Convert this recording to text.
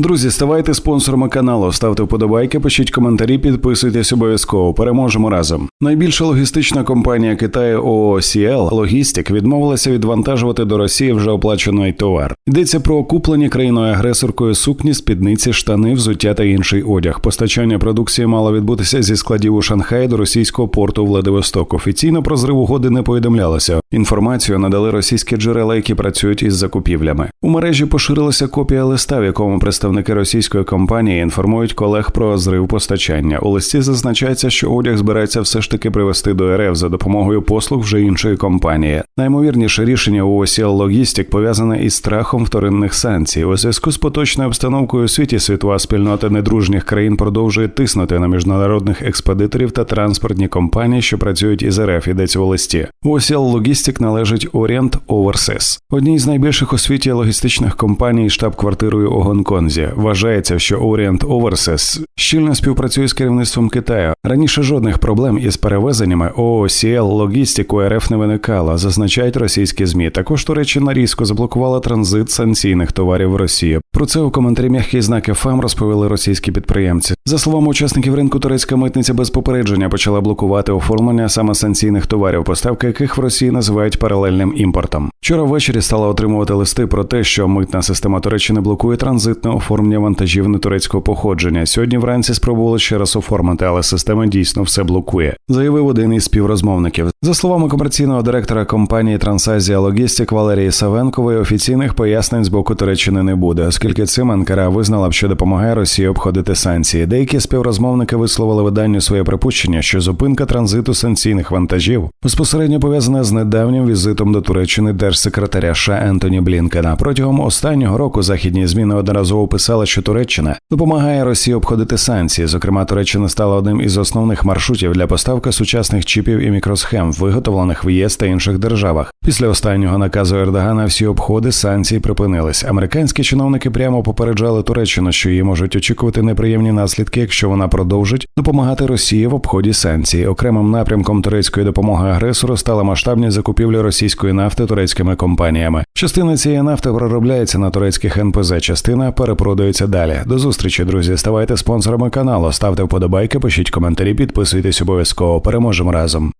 Друзі, ставайте спонсорами каналу, ставте вподобайки, пишіть коментарі, підписуйтесь обов'язково. Переможемо разом. Найбільша логістична компанія Китаю OOCL Logistic відмовилася відвантажувати до Росії вже оплачений товар. Йдеться про окуплені країною агресоркою сукні, спідниці, штани, взуття та інший одяг. Постачання продукції мало відбутися зі складів у Шанхаї до російського порту Владивосток. Офіційно про зрив угоди не повідомлялося. Інформацію надали російські джерела, які працюють із закупівлями. У мережі поширилася копія листа, в якому представники російської компанії інформують колег про зрив постачання. У листі зазначається, що одяг збирається все ж таки привезти до РФ за допомогою послуг вже іншої компанії. Наймовірніше рішення у OCL Logistic пов'язане із страхом вторинних санкцій. У зв'язку з поточною обстановкою у світі світова спільнота недружніх країн продовжує тиснути на міжнародних експедиторів та транспортні компанії, що працюють із РФ. Йдеться у листі. OCL Logistic належить Orient Overseas, одній з найбільших у світі логістичних компаній штаб-квартирою у Гонконзі. Вважається, що Orient Overseas щільно співпрацює з керівництвом Китаю. Раніше жодних проблем із перевезеннями OOCL Logistic у РФ не виникало, зазначають російські змі. Також Туреччина різко заблокувала транзит санкційних товарів в Росію. Про це у коментарі м'які знаки ФАМ розповіли російські підприємці. За словами учасників ринку, турецька митниця без попередження почала блокувати оформлення саме санкційних товарів, поставки яких в Росії називають паралельним імпортом. Вчора ввечері стала отримувати листи про те, що митна система Туреччини блокує транзитне оформлення вантажів нетурецького походження. Сьогодні вранці спробували ще раз оформити, але система дійсно все блокує, заявив один із співрозмовників. За словами комерційного директора компанії Трансазія Логістик Валерії Савенкової, офіційних пояснень з боку Туреччини не буде, оскільки цим Анкара визнала б, що допомагає Росії обходити санкції. Деякі співрозмовники висловили виданню своє припущення, що зупинка транзиту санкційних вантажів безпосередньо пов'язана з недавнім візитом до Туреччини держсекретаря США Ентоні Блінкена. Протягом останнього року західні змі неодноразово писали, що Туреччина допомагає Росії обходити санкції. Зокрема, Туреччина стала одним із основних маршрутів для поставки сучасних чіпів і мікросхем, виготовлених в ЄС та інших державах. Після останнього наказу Ердогана всі обходи санкцій припинились. Американські чиновники прямо попереджали Туреччину, що її можуть очікувати неприємні наслідки, якщо вона продовжить допомагати Росії в обході санкцій. Окремим напрямком турецької допомоги агресору стали масштабні закупівлі російської нафти турецькими компаніями. Частина цієї нафти проробляється на турецьких НПЗ, частина перепродається далі. До зустрічі, друзі. Ставайте спонсорами каналу, ставте вподобайки, пишіть коментарі, підписуйтесь обов'язково. Переможемо разом.